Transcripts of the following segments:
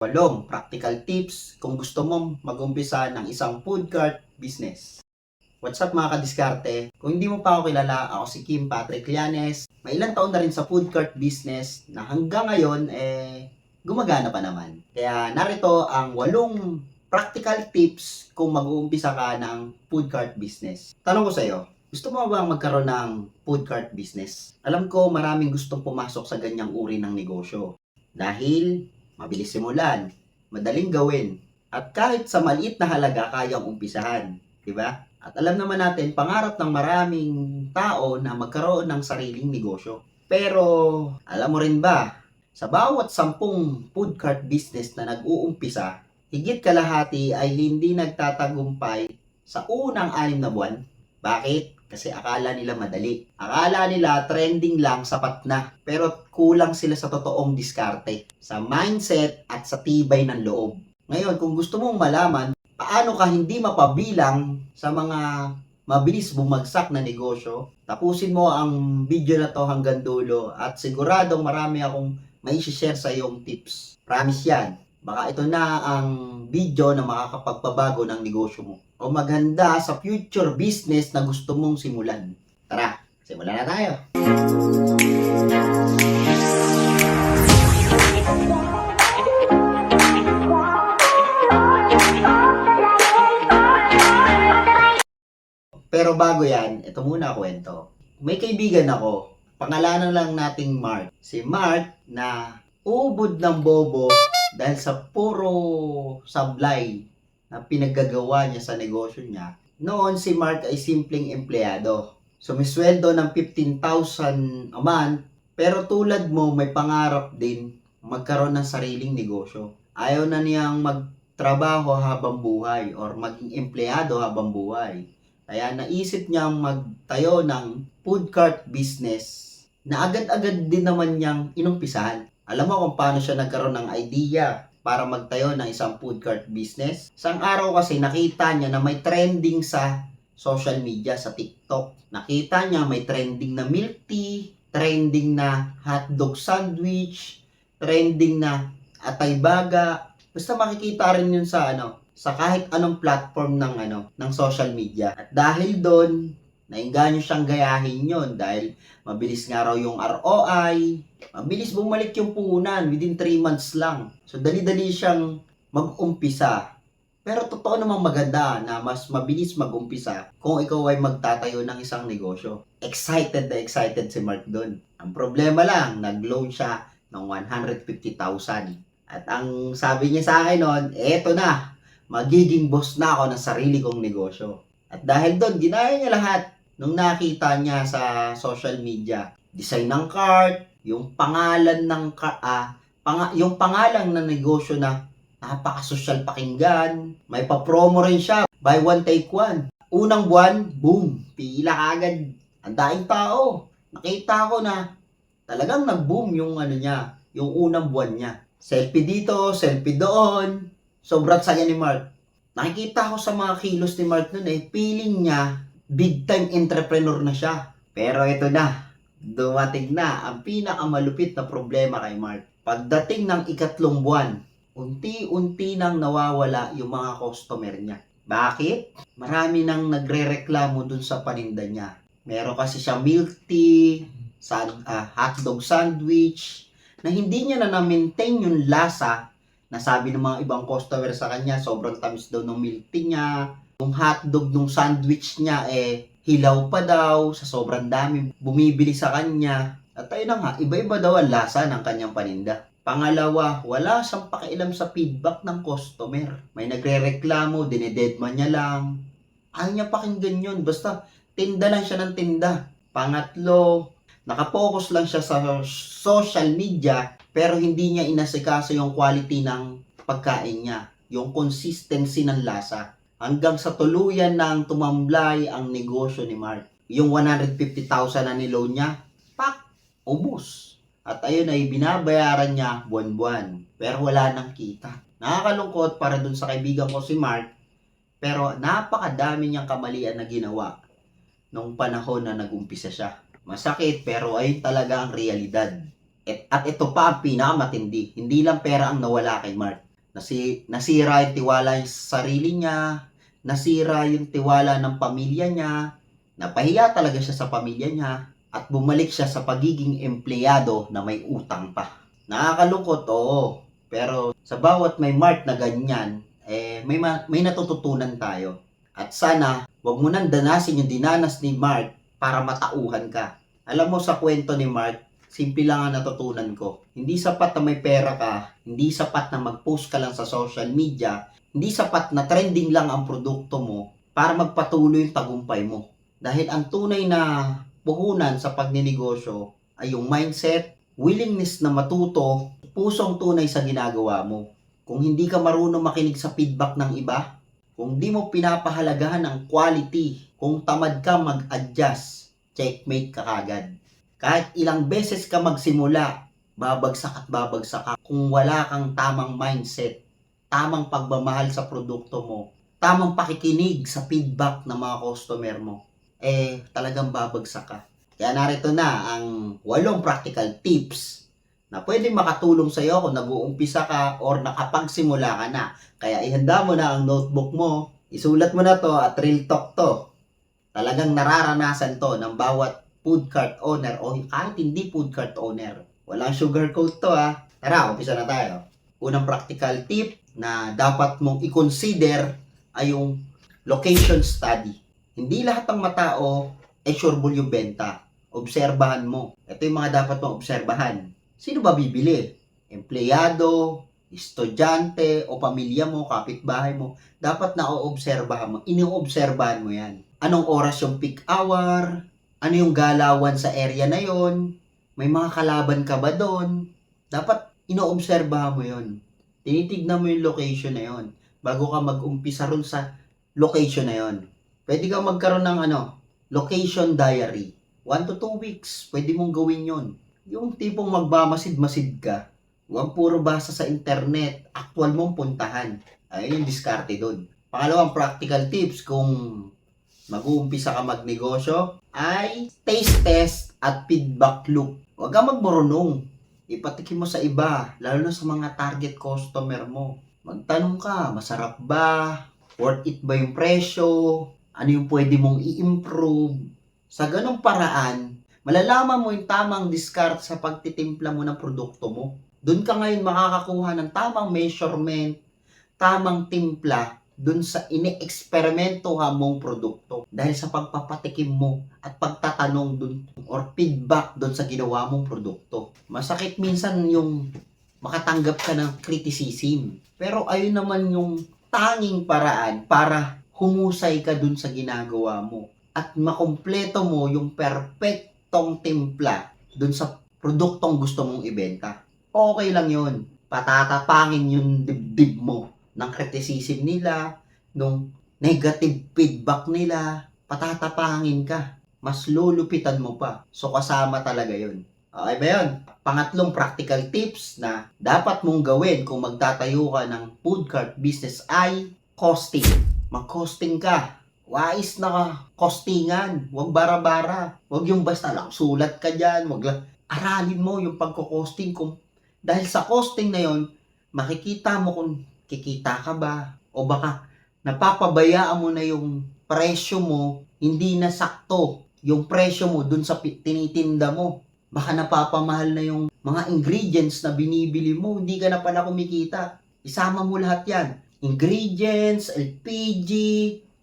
Walong practical tips kung gusto mong mag-umpisa ng isang food cart business. What's up mga kadiskarte? Kung hindi mo pa ako kilala, ako si Kim Patrick Llanes. May ilang taon na rin sa food cart business na hanggang ngayon eh gumagana pa naman. Kaya narito ang walong practical tips kung mag-uumpisa ka ng food cart business. Tanong ko sa iyo, gusto mo bang magkaroon ng food cart business? Alam ko maraming gustong pumasok sa ganyang uri ng negosyo. Dahil mabilis simulan, madaling gawin, at kahit sa maliit na halaga kayang umpisahan. di ba? At alam naman natin, pangarap ng maraming tao na magkaroon ng sariling negosyo. Pero, alam mo rin ba, sa bawat sampung food cart business na nag-uumpisa, higit kalahati ay hindi nagtatagumpay sa unang anim na buwan. Bakit? Kasi akala nila madali. Akala nila trending lang, sapat na. Pero kulang sila sa totoong diskarte, sa mindset at sa tibay ng loob. Ngayon, kung gusto mong malaman paano ka hindi mapabilang sa mga mabilis bumagsak na negosyo, tapusin mo ang video na to hanggang dulo at siguradong marami akong may share sa iyong tips. Promise yan. Baka ito na ang video na makakapagpabago ng negosyo mo. O maganda sa future business na gusto mong simulan. Tara, simulan na tayo. Pero bago yan, ito muna kwento. May kaibigan ako, pangalanan lang nating Mark. Si Mark na ubod ng bobo dahil sa puro sablay na pinaggagawa niya sa negosyo niya. Noon si Mark ay simpleng empleyado. Sumisweldo ng 15,000 a month, pero tulad mo may pangarap din magkaroon ng sariling negosyo. Ayaw na niyang magtrabaho habang buhay or maging empleyado habang buhay. Kaya naisip niyang magtayo ng food cart business na agad-agad din naman niyang inumpisahan. Alam mo kung paano siya nagkaroon ng idea para magtayo ng isang food cart business? Isang araw kasi nakita niya na may trending sa social media, sa TikTok. Nakita niya may trending na milk tea, trending na hotdog sandwich, trending na atay baga. Basta makikita rin yun sa ano, sa kahit anong platform ng ano ng social media. At dahil doon, nainganyo siyang gayahin yon dahil mabilis nga raw yung ROI, mabilis bumalik yung puhunan within 3 months lang. So dali-dali siyang mag-umpisa. Pero totoo namang maganda na mas mabilis mag-umpisa kung ikaw ay magtatayo ng isang negosyo. Excited na excited si Mark doon. Ang problema lang, nag-loan siya ng 150,000. At ang sabi niya sa akin noon, eto na, magiging boss na ako ng sarili kong negosyo. At dahil doon, ginaya niya lahat nung nakita niya sa social media. Design ng cart, yung pangalan ng ka, ah, panga, yung pangalan ng negosyo na napaka-social pakinggan. May pa-promo rin siya. Buy one, take one. Unang buwan, boom, pila agad. Ang daing tao. Nakita ko na talagang nag-boom yung ano niya, yung unang buwan niya. Selfie dito, selfie doon. Sobrang saya ni Mark. Nakikita ko sa mga kilos ni Mark noon eh, feeling niya big time entrepreneur na siya. Pero ito na, dumating na ang pinakamalupit na problema kay Mark. Pagdating ng ikatlong buwan, unti-unti nang nawawala yung mga customer niya. Bakit? Marami nang nagre-reklamo dun sa paninda niya. Meron kasi siya milk tea, san, ah, hotdog sandwich, na hindi niya na na-maintain yung lasa na sabi ng mga ibang customer sa kanya, sobrang tamis daw ng milk tea niya. Yung hotdog ng sandwich niya, eh, hilaw pa daw, sa sobrang dami bumibili sa kanya. At ayun nga, iba-iba daw ang lasa ng kanyang paninda. Pangalawa, wala siyang pakialam sa feedback ng customer. May nagre-reklamo, dinededman niya lang. Ayaw niya pakinggan yun, basta tinda lang siya ng tinda. Pangatlo, nakapokus lang siya sa social media pero hindi niya inasikaso yung quality ng pagkain niya, yung consistency ng lasa. Hanggang sa tuluyan nang tumamblay ang negosyo ni Mark. Yung 150,000 na niloan niya, pak, ubus. At ayun ay binabayaran niya buwan-buwan. Pero wala nang kita. Nakakalungkot para dun sa kaibigan ko si Mark. Pero napakadami niyang kamalian na ginawa nung panahon na nag-umpisa siya. Masakit pero ayun talaga ang realidad. Et, at ito pa ang pinakamatindi. Hindi lang pera ang nawala kay Mark. Nasi, nasira yung tiwala sa sarili niya, nasira yung tiwala ng pamilya niya, napahiya talaga siya sa pamilya niya, at bumalik siya sa pagiging empleyado na may utang pa. Nakakalungkot, oo. Pero sa bawat may mark na ganyan, eh, may, ma- may natututunan tayo. At sana, wag mo nang danasin yung dinanas ni Mark para matauhan ka. Alam mo sa kwento ni Mark, simple lang ang natutunan ko. Hindi sapat na may pera ka, hindi sapat na mag-post ka lang sa social media, hindi sapat na trending lang ang produkto mo para magpatuloy yung tagumpay mo. Dahil ang tunay na puhunan sa pagninegosyo ay yung mindset, willingness na matuto, pusong tunay sa ginagawa mo. Kung hindi ka marunong makinig sa feedback ng iba, kung di mo pinapahalagahan ang quality, kung tamad ka mag-adjust, checkmate ka kagad. Kahit ilang beses ka magsimula, babagsak at babagsak ka kung wala kang tamang mindset, tamang pagmamahal sa produkto mo, tamang pakikinig sa feedback ng mga customer mo, eh talagang babagsak ka. Kaya narito na ang walong practical tips na pwedeng makatulong sa iyo kung nag-uumpisa ka or nakapagsimula ka na. Kaya ihanda mo na ang notebook mo, isulat mo na to at real talk to. Talagang nararanasan to ng bawat food cart owner o kahit hindi food cart owner. Walang sugarcoat to ha. Tara, umpisa na tayo. Unang practical tip na dapat mong i-consider ay yung location study. Hindi lahat ng matao ay sureball yung benta. Obserbahan mo. Ito yung mga dapat mong obserbahan. Sino ba bibili? Empleyado, estudyante, o pamilya mo, kapitbahay mo. Dapat na oobserbahan mo. Iniobserbahan mo yan. Anong oras yung peak hour? Ano yung galawan sa area na yon? May mga kalaban ka ba doon? Dapat inoobserbahan mo yon. Tinitignan mo yung location na yon bago ka mag-umpisa ron sa location na yon. Pwede kang magkaroon ng ano, location diary. 1 to 2 weeks, pwede mong gawin yon. Yung tipong magbamasid-masid ka, huwag puro basa sa internet, actual mong puntahan. Ayun yung diskarte doon. Pangalawang practical tips kung mag-uumpisa ka magnegosyo ay taste test at feedback loop. Huwag kang magmurunong. Ipatikim mo sa iba, lalo na sa mga target customer mo. Magtanong ka, masarap ba? Worth it ba yung presyo? Ano yung pwede mong i-improve? Sa ganong paraan, malalaman mo yung tamang discard sa pagtitimpla mo ng produkto mo. Doon ka ngayon makakakuha ng tamang measurement, tamang timpla doon sa ine-eksperimento ka mong produkto. Dahil sa pagpapatikim mo at pagtatanong doon or feedback doon sa ginawa mong produkto. Masakit minsan yung makatanggap ka ng criticism. Pero ayun naman yung tanging paraan para humusay ka dun sa ginagawa mo at makumpleto mo yung perfectong timpla dun sa produktong gusto mong ibenta. Okay lang yun. Patatapangin yung dibdib mo ng criticism nila, nung negative feedback nila, patatapangin ka. Mas lulupitan mo pa. So kasama talaga yun. Okay ba yun? Pangatlong practical tips na dapat mong gawin kung magtatayo ka ng food cart business ay costing. Mag-costing ka. Wais na. Costingan. Huwag bara-bara. Huwag yung basta lang sulat ka dyan. Huwag lang. Aralin mo yung pagko-costing kung dahil sa costing na yon makikita mo kung kikita ka ba? O baka napapabayaan mo na yung presyo mo hindi na sakto yung presyo mo dun sa tinitinda mo. Baka napapamahal na yung mga ingredients na binibili mo hindi ka na pala kumikita. Isama mo lahat yan. Ingredients LPG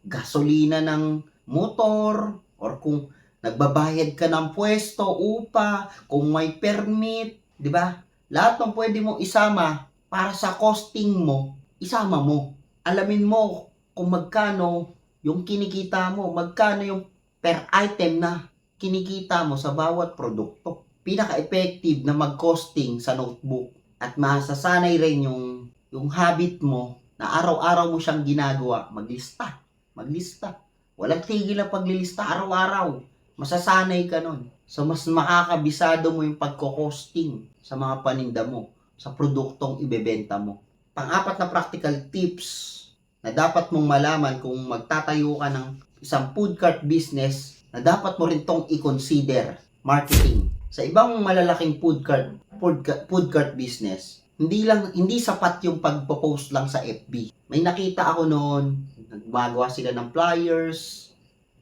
gasolina ng motor or kung nagbabayad ka ng pwesto upa kung may permit di ba? Lahat ng pwede mong isama para sa costing mo, isama mo. Alamin mo kung magkano yung kinikita mo, magkano yung per item na kinikita mo sa bawat produkto. Pinaka-effective na mag-costing sa notebook at masasanay rin yung, yung habit mo na araw-araw mo siyang ginagawa, maglista. Maglista. Walang tigil na paglilista araw-araw. Masasanay ka nun. So, mas makakabisado mo yung pagko-costing sa mga paninda mo, sa produktong ibebenta mo. Pang-apat na practical tips na dapat mong malaman kung magtatayo ka ng isang food cart business na dapat mo rin tong i-consider marketing. Sa ibang malalaking food cart, food, food cart business, hindi lang hindi sapat yung pagpo-post lang sa FB. May nakita ako noon, nagmagawa sila ng flyers,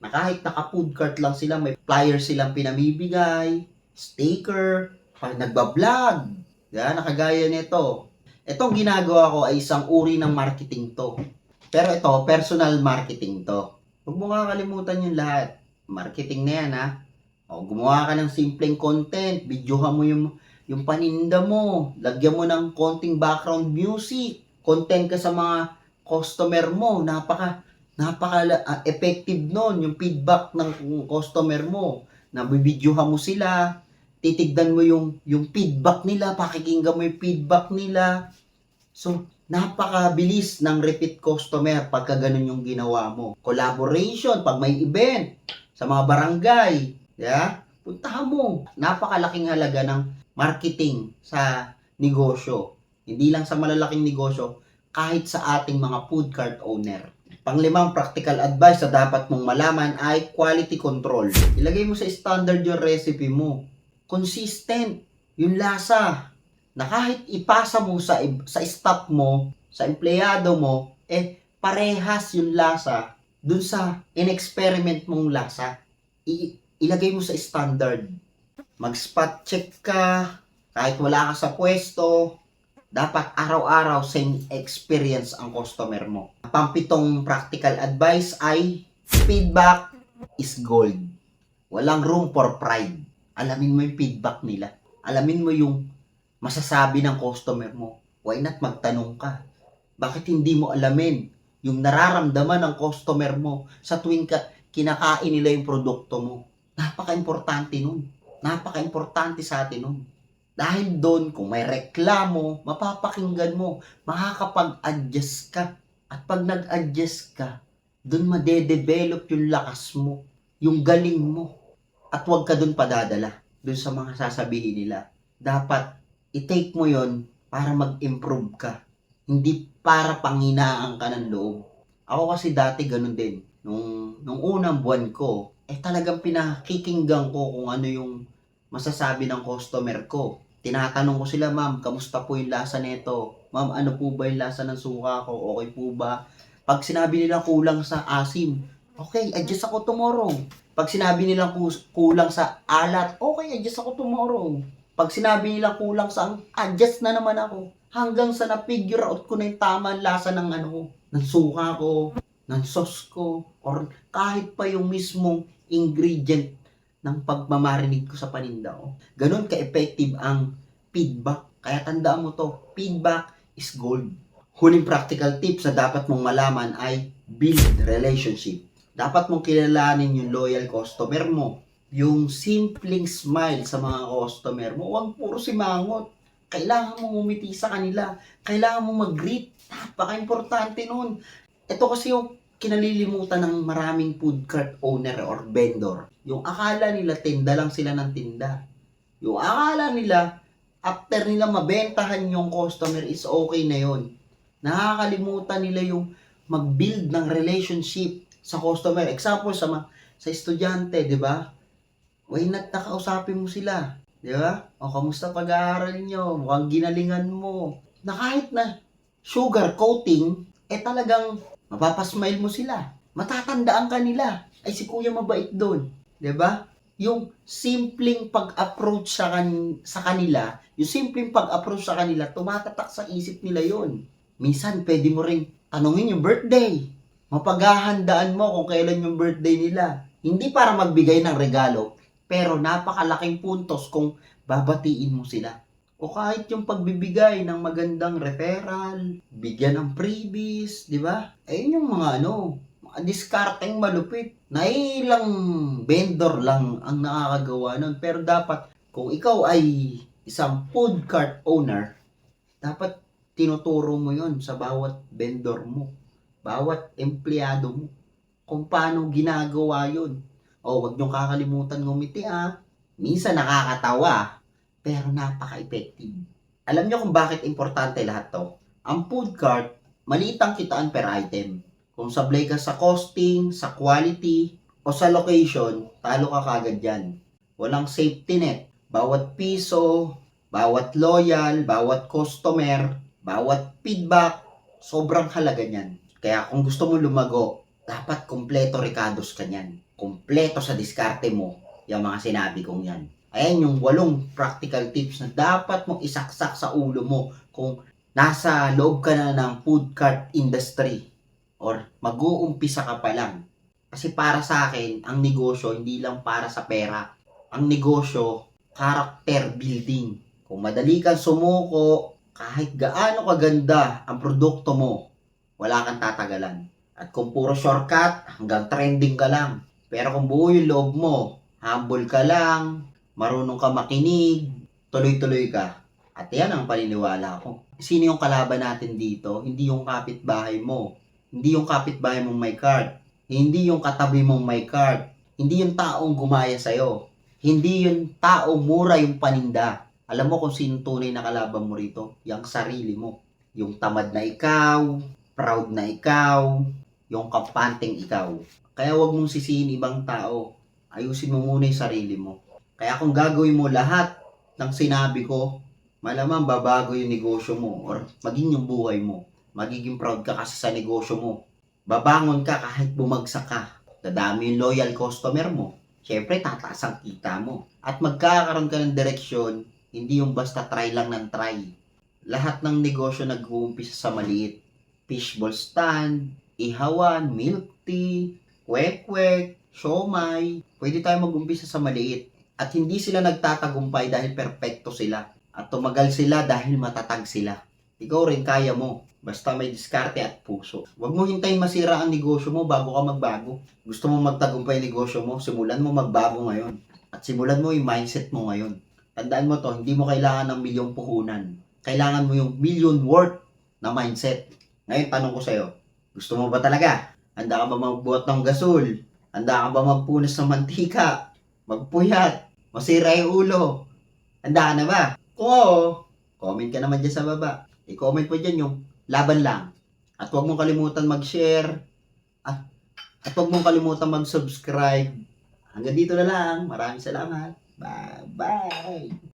na kahit naka-food cart lang sila, may flyers silang pinamibigay, sticker, pag nagba-vlog. Yan, nakagaya nito. Itong ginagawa ko ay isang uri ng marketing to. Pero ito, personal marketing to. Huwag mo kakalimutan yung lahat. Marketing na yan, ha? O, gumawa ka ng simpleng content, videohan mo yung, yung paninda mo, lagyan mo ng konting background music, content ka sa mga customer mo, napaka, napaka ah, effective nun, yung feedback ng customer mo, na bibidyohan mo sila, titigdan mo yung, yung feedback nila, pakikinggan mo yung feedback nila. So, napakabilis ng repeat customer pagka ganun yung ginawa mo. Collaboration, pag may event, sa mga barangay, yeah? puntahan mo. Napakalaking halaga ng marketing sa negosyo. Hindi lang sa malalaking negosyo, kahit sa ating mga food cart owner. Panglimang practical advice na dapat mong malaman ay quality control. Ilagay mo sa standard yung recipe mo. Consistent yung lasa. Na kahit ipasa mo sa sa staff mo, sa empleyado mo, eh parehas yung lasa dun sa in-experiment mong lasa. I- ilagay mo sa standard. Mag-spot check ka, kahit wala ka sa pwesto, dapat araw-araw same experience ang customer mo. Pampitong practical advice ay feedback is gold. Walang room for pride. Alamin mo yung feedback nila. Alamin mo yung masasabi ng customer mo. Why not magtanong ka? Bakit hindi mo alamin yung nararamdaman ng customer mo sa tuwing ka, kinakain nila yung produkto mo? Napaka-importante nun. Napaka-importante sa atin nun. Dahil doon, kung may reklamo, mapapakinggan mo, makakapag-adjust ka. At pag nag-adjust ka, doon madedevelop yung lakas mo, yung galing mo. At huwag ka doon padadala, doon sa mga sasabihin nila. Dapat, i-take mo yon para mag-improve ka. Hindi para panghinaan ka ng loob. Ako kasi dati ganun din. Nung, nung unang buwan ko, eh talagang pinakikinggan ko kung ano yung masasabi ng customer ko. Tinatanong ko sila, ma'am, kamusta po yung lasa nito? Ma'am, ano po ba yung lasa ng suka ko? Okay po ba? Pag sinabi nila kulang sa asim, okay, adjust ako tomorrow. Pag sinabi nila kus- kulang sa alat, okay, adjust ako tomorrow. Pag sinabi nila kulang sa adjust na naman ako. Hanggang sa na-figure out ko na yung tamang lasa ng ano ng suka ko, ng sauce ko, or kahit pa yung mismong ingredient ng pagmamarinig ko sa paninda ko. Ganon ka-effective ang feedback. Kaya tandaan mo to, feedback is gold. Huling practical tips na dapat mong malaman ay build relationship. Dapat mong kilalanin yung loyal customer mo. Yung simpleng smile sa mga customer mo. Huwag puro simangot. Kailangan mong umiti sa kanila. Kailangan mong mag-greet. Napaka-importante nun. Ito kasi yung kinalilimutan ng maraming food cart owner or vendor. Yung akala nila tinda lang sila ng tinda. Yung akala nila after nila mabentahan yung customer is okay na yon. Nakakalimutan nila yung mag-build ng relationship sa customer. Example sa sa estudyante, 'di ba? Why not nakausapin mo sila? 'Di ba? O kamusta pag-aaral niyo? Mukhang ginalingan mo. Na kahit na sugar coating, eh talagang mapapasmile mo sila. Matatandaan ka nila. Ay si kuya mabait doon. 'Di ba? Yung simpleng pag-approach sa, kan- sa kanila, yung simpleng pag-approach sa kanila, tumatatak sa isip nila yon. Minsan, pwede mo ring tanungin yung birthday. Mapaghahandaan mo kung kailan yung birthday nila. Hindi para magbigay ng regalo, pero napakalaking puntos kung babatiin mo sila. O kahit yung pagbibigay ng magandang referral, bigyan ng freebies, di ba? Ayun yung mga ano, mga discarding malupit. Na ilang vendor lang ang nakakagawa nun. Pero dapat, kung ikaw ay isang food cart owner, dapat tinuturo mo yon sa bawat vendor mo, bawat empleyado mo, kung paano ginagawa yon. O, wag niyong kakalimutan ngumiti ah. Minsan nakakatawa, pero napaka-effective. Alam niyo kung bakit importante lahat to? Ang food cart, maliit ang kitaan per item. Kung sablay ka sa costing, sa quality, o sa location, talo ka kagad dyan. Walang safety net. Bawat piso, bawat loyal, bawat customer, bawat feedback, sobrang halaga niyan. Kaya kung gusto mo lumago, dapat kompleto Ricardos ka niyan. Kompleto sa diskarte mo, yung mga sinabi kong yan. Ayan yung walong practical tips na dapat mong isaksak sa ulo mo kung nasa loob ka na ng food cart industry or mag-uumpisa ka pa lang. Kasi para sa akin, ang negosyo hindi lang para sa pera. Ang negosyo, character building. Kung madali kang sumuko, kahit gaano kaganda ang produkto mo, wala kang tatagalan. At kung puro shortcut, hanggang trending ka lang. Pero kung buo yung loob mo, humble ka lang, marunong ka makinig, tuloy-tuloy ka. At yan ang paniniwala ko. Sino yung kalaban natin dito? Hindi yung kapitbahay mo. Hindi yung kapitbahay mong may card. Hindi yung katabi mong may card. Hindi yung taong gumaya sa'yo. Hindi yung taong mura yung paninda. Alam mo kung sino tunay na kalaban mo rito? Yung sarili mo. Yung tamad na ikaw, proud na ikaw, yung kampanteng ikaw. Kaya wag mong sisihin ibang tao. Ayusin mo muna yung sarili mo. Kaya kung gagawin mo lahat ng sinabi ko, malamang babago yung negosyo mo or maging yung buhay mo. Magiging proud ka kasi sa negosyo mo. Babangon ka kahit bumagsak ka. Dadami yung loyal customer mo. Siyempre, tataas ang kita mo. At magkakaroon ka ng direksyon, hindi yung basta try lang ng try. Lahat ng negosyo nag-uumpisa sa maliit. Fishball stand, ihawan, milk tea, kwek-kwek, siomay. Pwede tayo mag-umpisa sa maliit. At hindi sila nagtatagumpay dahil perpekto sila. At tumagal sila dahil matatag sila. Ikaw rin kaya mo. Basta may diskarte at puso. Huwag mo hintayin masira ang negosyo mo bago ka magbago. Gusto mo magtagumpay negosyo mo, simulan mo magbago ngayon. At simulan mo yung mindset mo ngayon. Tandaan mo to, hindi mo kailangan ng milyong puhunan. Kailangan mo yung million worth na mindset. Ngayon, tanong ko sa'yo, gusto mo ba talaga? Handa ka ba magbuhat ng gasol? Handa ka ba magpunas ng mantika? Magpuyat? Masira yung ulo? Handa ka na ba? Kung oo, comment ka naman dyan sa baba. I-comment mo dyan yung laban lang. At huwag mong kalimutan mag-share. At, at huwag mong kalimutan mag-subscribe. Hanggang dito na lang. Maraming salamat. Bye-bye.